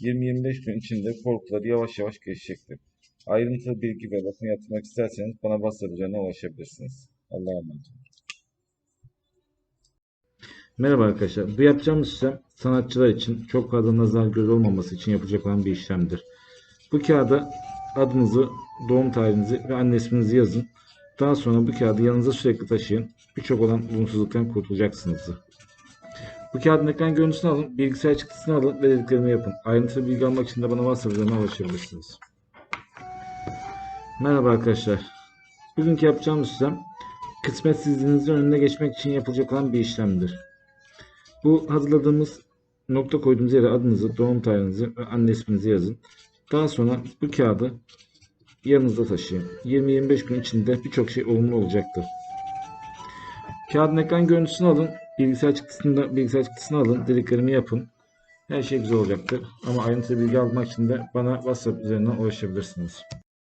20-25 gün içinde korkuları yavaş yavaş geçecektir. Ayrıntılı bilgi ve bakım yapmak isterseniz bana WhatsApp ulaşabilirsiniz. Allah'a emanet. Merhaba arkadaşlar. Bu yapacağımız işlem sanatçılar için çok fazla nazar göz olmaması için yapacak olan bir işlemdir. Bu kağıda adınızı, doğum tarihinizi ve anne isminizi yazın. Daha sonra bu kağıdı yanınıza sürekli taşıyın. Birçok olan olumsuzluktan kurtulacaksınız. Bu kağıdın ekran görüntüsünü alın, bilgisayar çıktısını alın ve dediklerimi yapın. Ayrıntılı bilgi almak için de bana WhatsApp üzerinden ulaşabilirsiniz. Merhaba arkadaşlar. Bugünkü yapacağımız işlem kısmetsizliğinizin önüne geçmek için yapılacak olan bir işlemdir. Bu hazırladığımız nokta koyduğumuz yere adınızı, doğum tarihinizi ve anne isminizi yazın. Daha sonra bu kağıdı yanınızda taşıyın. 20-25 gün içinde birçok şey olumlu olacaktır. Kağıdın ekran görüntüsünü alın. Bilgisayar çıktısını bilgisayar çıktısını alın. Dediklerimi yapın. Her şey güzel olacaktır. Ama ayrıntılı bilgi almak için de bana WhatsApp üzerinden ulaşabilirsiniz.